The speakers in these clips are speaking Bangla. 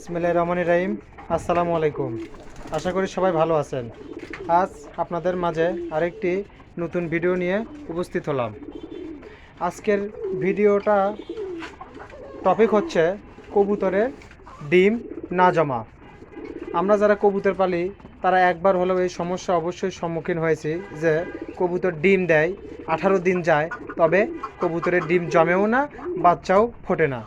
ইসমাইল রহমান রাহিম। আসসালামু আলাইকুম। আশা করি সবাই ভালো আছেন। আজ আপনাদের মাঝে আরেকটি নতুন ভিডিও নিয়ে উপস্থিত হলাম। আজকের ভিডিওটা টপিক হচ্ছে কবুতরের ডিম না জমা। আমরা যারা কবুতর পালি, তারা একবার হলেও এই সমস্যা অবশ্যই সম্মুখীন হয়েছি যে কবুতর ডিম দেয়, আঠারো দিন যায়, তবে কবুতরের ডিম জমেও না, বাচ্চাও ফোটে না।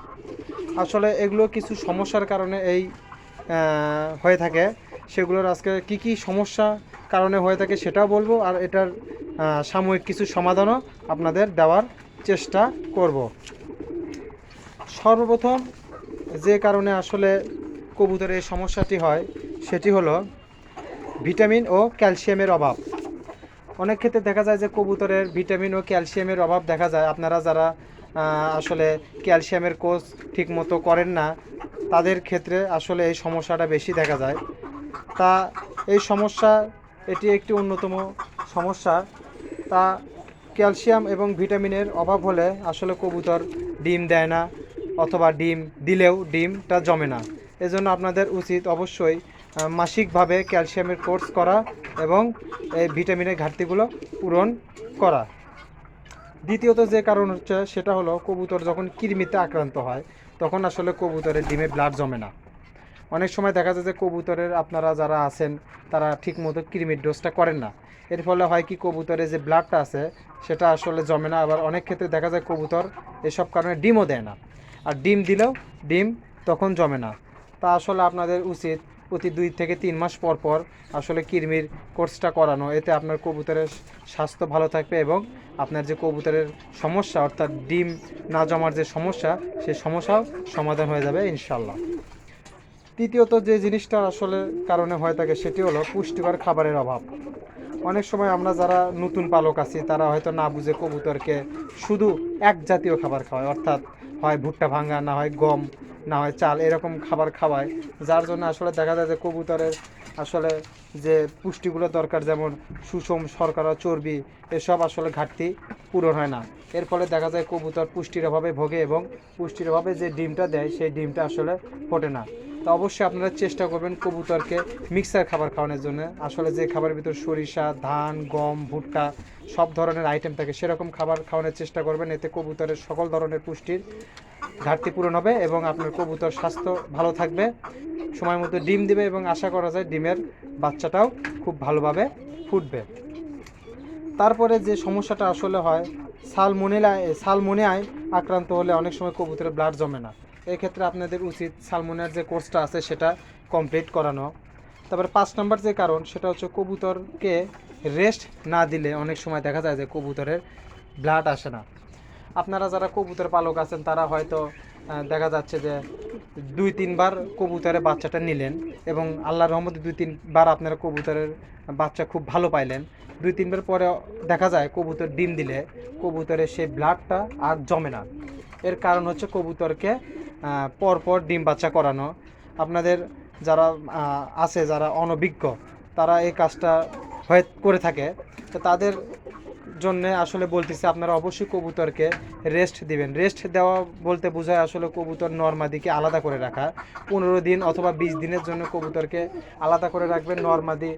আসলে এগুলো কিছু সমস্যার কারণে এই হয়ে থাকে। সেগুলোর আজকে কি কি সমস্যা কারণে হয়ে থাকে সেটাও বলব আর এটার সাময়িক কিছু সমাধানও আপনাদের দেওয়ার চেষ্টা করব। সর্বপ্রথম যে কারণে আসলে কবুতরের এই সমস্যাটি হয় সেটি হলো ভিটামিন ও ক্যালসিয়ামের অভাব। অনেক ক্ষেত্রে দেখা যায় যে কবুতরের ভিটামিন ও ক্যালসিয়ামের অভাব দেখা যায়। আপনারা যারা আসলে ক্যালসিয়ামের কোর্স ঠিকমতো করেন না, তাদের ক্ষেত্রে আসলে এই সমস্যাটা বেশি দেখা যায়। তা এই সমস্যা, এটি একটি অন্যতম সমস্যা। তা ক্যালসিয়াম এবং ভিটামিনের অভাব হলে আসলে কবুতর ডিম দেয় না, অথবা ডিম দিলেও ডিমটা জমে না। এজন্য আপনাদের উচিত অবশ্যই মাসিকভাবে ক্যালসিয়ামের কোর্স করা এবং এই ভিটামিনের ঘাটতিগুলো পূরণ করা। দ্বিতীয়ত যে কারণ হচ্ছে, সেটা হলো কবুতর যখন কৃমিতে আক্রান্ত হয়, তখন আসলে কবুতরের ডিমে ব্লাড জমে না। অনেক সময় দেখা যায় যে কবুতরের আপনারা যারা আছেন, তারা ঠিকমতো কৃমির ডোজটা করেন না। এর ফলে হয় কি, কবুতরের যে ব্লাডটা আছে, সেটা আসলে জমে না। আবার অনেক ক্ষেত্রে দেখা যায় কবুতর এসব কারণে ডিমও দেয় না। আর ডিম দিলেও ডিম তখন জমে না। তা আসলে আপনাদের উচিত প্রতি দুই থেকে তিন মাস পর পর আসলে কৃমির কোর্সটা করানো। এতে আপনার কবুতরের স্বাস্থ্য ভালো থাকবে এবং আপনার যে কবুতরের সমস্যা, অর্থাৎ ডিম না জমার যে সমস্যা সেই সমস্যাও সমাধান হয়ে যাবে ইনশাল্লাহ তৃতীয়ত যে জিনিসটা আসলে কারণে হয়ে থাকে, সেটি হলো পুষ্টিকর খাবারের অভাব। অনেক সময় আমরা যারা নতুন পালক আছি, তারা হয়তো না বুঝে কবুতরকে শুধু এক জাতীয় খাবার খাওয়ায়, অর্থাৎ হয় ভুট্টা ভাঙা, না হয় গম, না হয় চাল, এরকম খাবার খাওয়ায়। যার জন্য আসলে দেখা যায় যে কবুতরের আসলে যে পুষ্টিগুলো দরকার, যেমন সুষম শর্করা, চর্বি, এসব আসলে ঘাটতি পূরণ হয় না। এর ফলে দেখা যায় কবুতর পুষ্টির অভাবে ভোগে এবং পুষ্টির অভাবে যে ডিমটা দেয়, সেই ডিমটা আসলে ফোটে না। তো অবশ্যই আপনারা চেষ্টা করবেন কবুতরকে মিক্সার খাবার খাওয়ানোর জন্য। আসলে যে খাবারের ভিতর সরিষা, ধান, গম, ভুট্টা সব ধরনের আইটেম থাকে। সেরকম খাবার খাওয়ানোর চেষ্টা করবেন, এতে কবুতরের সকল ধরনের পুষ্টির ঘাটতি পূরণ হবে এবং আপনার কবুতর স্বাস্থ্য ভালো থাকবে। সময় মতো ডিম দিবে এবং আশা করা যায় ডিমের বাচ্চাটাও খুব ভালোভাবে ফুটবে। তারপরে যে সমস্যাটা আসলে হয়, সালমোনেলায়, সালমোনিয়ায় আক্রান্ত হলে অনেক সময় কবুতরের ব্লাড জমে না। এক্ষেত্রে আপনাদের উচিত সালমোনিয়ার যে কোর্সটা আছে সেটা কমপ্লিট করানো। তারপরে পাঁচ নম্বর যে কারণ, সেটা হচ্ছে কবুতরকে রেস্ট না দিলে অনেক সময় দেখা যায় যে কবুতরের ব্লাড আসে না। আপনারা যারা কবুতর পালক আছেন, তারা হয়তো দেখা যাচ্ছে যে দুই, তিনবার কবুতরের বাচ্চাটা নিলেন এবং আল্লাহর রহমতে দুই, তিনবার আপনারা কবুতরের বাচ্চা খুব ভালো পাইলেন। দুই, তিনবার পরে দেখা যায় কবুতর ডিম দিলে, কবুতরের সেই ব্লাডটা আর জমে না। এর কারণ হচ্ছে কবুতরকে পরপর ডিম বাচ্চা করানো। আপনাদের যারা আছে, যারা অনভিজ্ঞ, তারা এই কাজটা হয়ে করে থাকে, তো তাদের জন্য আসলে বলতেছি আপনারা অবশ্যই কবুতরকে রেস্ট দিবেন। রেস্ট দেওয়া বলতে বোঝায় আসলে কবুতর নর্মাদিকে আলাদা করে রাখা। পনেরো দিন অথবা বিশ দিনের জন্য কবুতরকে আলাদা করে রাখবেন, নর্মাদি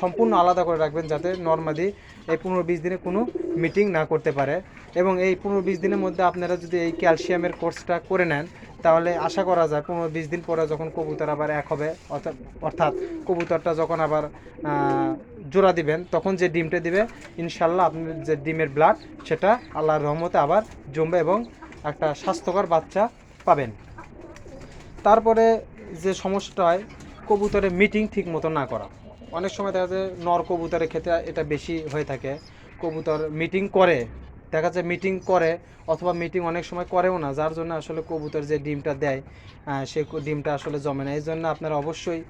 সম্পূর্ণ আলাদা করে রাখবেন যাতে নর্মাদি এই পনেরো বিশ দিনে কোনো মিটিং না করতে পারে। এবং এই পনেরো বিশ দিনের মধ্যে আপনারা যদি এই ক্যালসিয়ামের কোর্সটা করে নেন তাহলে আশা করা যায় পনেরো বিশ দিন পরে যখন কবুতর আবার এক হবে, অর্থাৎ কবুতরটা যখন আবার জোড়া দিবেন, তখন যে ডিমটা দিবে ইনশাল্লাহ আপনার যে ডিমের ব্লাড সেটা আল্লাহর রহমতে আবার জমবে এবং একটা স্বাস্থ্যকর বাচ্চা পাবেন। তারপরে যে সমস্যাটা হয়, কবুতরের মিটিং ঠিক মতো না করা। অনেক সময় দেখা যায়, নর কবুতরের ক্ষেত্রে এটা বেশি হয়ে থাকে। কবুতর মিটিং করে দেখা যায় মিটিং করে অথবা মিটিং অনেক সময় করেও না, যার জন্য আসলে কবুতর যে ডিমটা দেয় সে ডিমটা আসলে জমে না। এই জন্য আপনারা অবশ্যই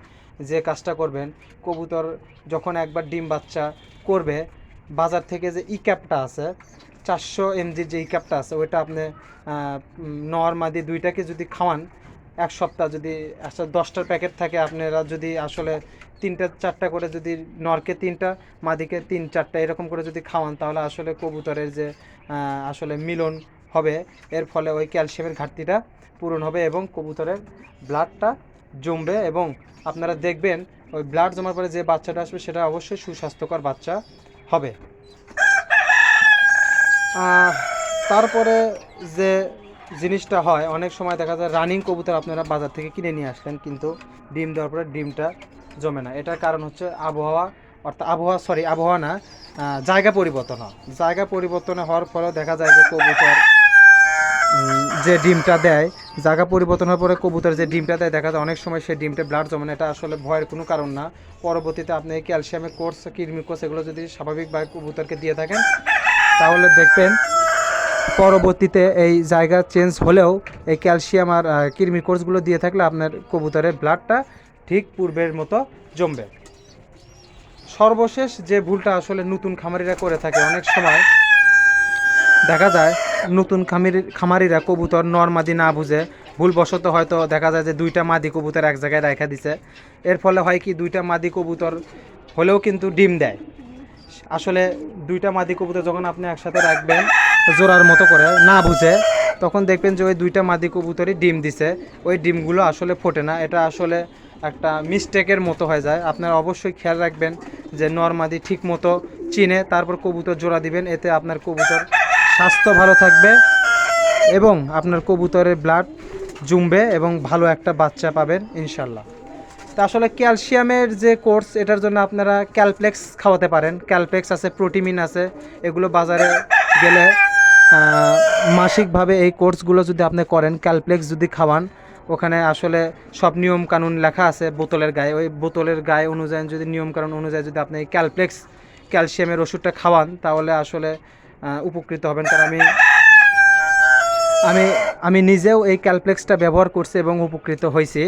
যে কাজটা করবেন, কবুতর যখন একবার ডিম বাচ্চা করবে, বাজার থেকে যে ই ক্যাপটা আছে, চারশো এমজির যে ই ক্যাপটা আছে, ওইটা আপনি নর মাদি দুইটাকে যদি খাওয়ান, এক সপ্তাহ যদি একটা দশটার প্যাকেট থাকে, আপনারা যদি আসলে তিনটা, চারটা করে যদি নরকে তিনটা, মাদিকে তিন, চারটা এরকম করে যদি খাওয়ান, তাহলে আসলে কবুতরের যে আসলে মিলন হবে। এর ফলে ওই ক্যালসিয়ামের ঘাটতিটা পূরণ হবে এবং কবুতরের ব্লাডটা জমবে এবং আপনারা দেখবেন ওই ব্লাড জমার পরে যে বাচ্চাটা আসবে, সেটা অবশ্যই সুস্বাস্থ্যকর বাচ্চা হবে। তারপরে যে জিনিসটা হয়, অনেক সময় দেখা যায় রানিং কবুতর আপনারা বাজার থেকে কিনে নিয়ে আসলেন কিন্তু ডিম দেওয়ার পরে ডিমটা জমে না। এটার কারণ হচ্ছে আবহাওয়া, অর্থাৎ আবহাওয়া সরি আবহাওয়া না জায়গা পরিবর্তন হয় জায়গা পরিবর্তন হওয়ার ফলে দেখা যায় যে কবুতর যে ডিমটা দেয়, জায়গা পরিবর্তন হওয়ার পরে কবুতর যে ডিমটা দেয়, দেখা যায় অনেক সময় সেই ডিমটা ব্লাড জমে না। এটা আসলে ভয়ের কোনো কারণ না। পরবর্তীতে আপনি ক্যালসিয়ামের কোর্স কৃমি কোর্স এগুলো যদি স্বাভাবিকভাবে কবুতরকে দিয়ে থাকেন, তাহলে দেখবেন পরবর্তীতে এই জায়গা চেঞ্জ হলেও এই ক্যালসিয়াম আর কৃমি কোর্সগুলো দিয়ে থাকলে আপনার কবুতরের ব্লাডটা ঠিক পূর্বের মতো জমবে। সর্বশেষ যে ভুলটা আসলে নতুন খামারিরা করে থাকে অনেক সময়, দেখা যায় নতুন খামারি খামারিরা কবুতর নর্মাদি না বুঝে, ভুলবশত হয়তো দেখা যায় যে দুইটা মাদি কবুতর এক জায়গায় রেখা দিছে। এর ফলে হয় কি, দুইটা মাদি কবুতর হলেও কিন্তু ডিম দেয়। আসলে দুইটা মাদি কবুতর যখন আপনি একসাথে রাখবেন জোড়ার মতো করে না বুঝে, তখন দেখবেন যে ওই দুইটা মাদি কবুতরই ডিম দিছে। ওই ডিমগুলো আসলে ফোটে না। এটা আসলে একটা মিস্টেকের মতো হয়ে যায়। আপনারা অবশ্যই খেয়াল রাখবেন যে নর্মাদি ঠিক মতো চিনে, তারপর কবুতর জোড়া দিবেন, এতে আপনার কবুতর স্বাস্থ্য ভালো থাকবে এবং আপনার কবুতরের ব্লাড জমবে এবং ভালো একটা বাচ্চা পাবেন ইনশাল্লাহ তা আসলে ক্যালসিয়ামের যে কোর্স, এটার জন্য আপনারা ক্যালপ্লেক্স খাওয়াতে পারেন। ক্যালপ্লেক্স আছে, প্রোটিমিন আছে, এগুলো বাজারে গেলে মাসিকভাবে এই কোর্সগুলো যদি আপনি করেন, ক্যালপ্লেক্স যদি খাওয়ান ওখানে আসলে সব নিয়ম কানুন লেখা আছে বোতলের গায়ে। ওই বোতলের গায়ে অনুযায়ী যদি নিয়ম কানুন অনুযায়ী যদি আপনি ক্যালপ্লেক্স, ক্যালসিয়ামের ওষুধটা খাওয়ান, তাহলে আসলে উপকৃত হবেন। কারণ আমি আমি আমি নিজেও এই ক্যালপ্লেক্সটা ব্যবহার করছি এবং উপকৃত হয়েছি।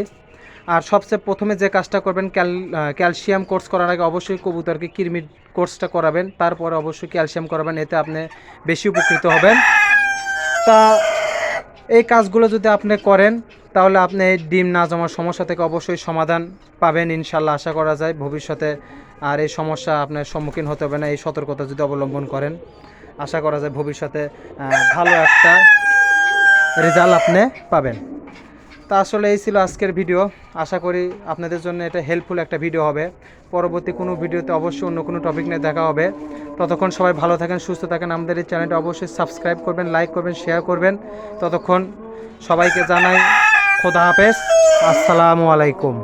আর সবচেয়ে প্রথমে যে কাজটা করবেন, ক্যাল ক্যালসিয়াম কোর্স করার আগে অবশ্যই কবুতরকে কৃমির কোর্সটা করাবেন। তারপরে অবশ্যই ক্যালসিয়াম করাবেন, এতে আপনি বেশি উপকৃত হবেন। তা এই কাজগুলো যদি আপনি করেন, তাহলে আপনি এই ডিম না জমার সমস্যা থেকে অবশ্যই সমাধান পাবেন ইনশাল্লাহ, আশা করা যায়। ভবিষ্যতে আর এই সমস্যা আপনার সম্মুখীন হতে হবে না, এই সতর্কতা যদি অবলম্বন করেন। আশা করা যায় ভবিষ্যতে ভালো একটা রেজাল্ট আপনি পাবেন। তা আসলে এই ছিল আজকের ভিডিও। আশা করি আপনাদের জন্য এটা হেল্পফুল একটা ভিডিও হবে। পরবর্তী কোনো ভিডিওতে অবশ্যই অন্য কোনো টপিক নিয়ে দেখা হবে। ততক্ষণ সবাই ভালো থাকেন, সুস্থ থাকেন। আমাদের এই চ্যানেলটা অবশ্যই সাবস্ক্রাইব করবেন লাইক করবেন শেয়ার করবেন। ততক্ষণ সবাইকে জানাই খোদা হাফেজ। আসসালামু আলাইকুম।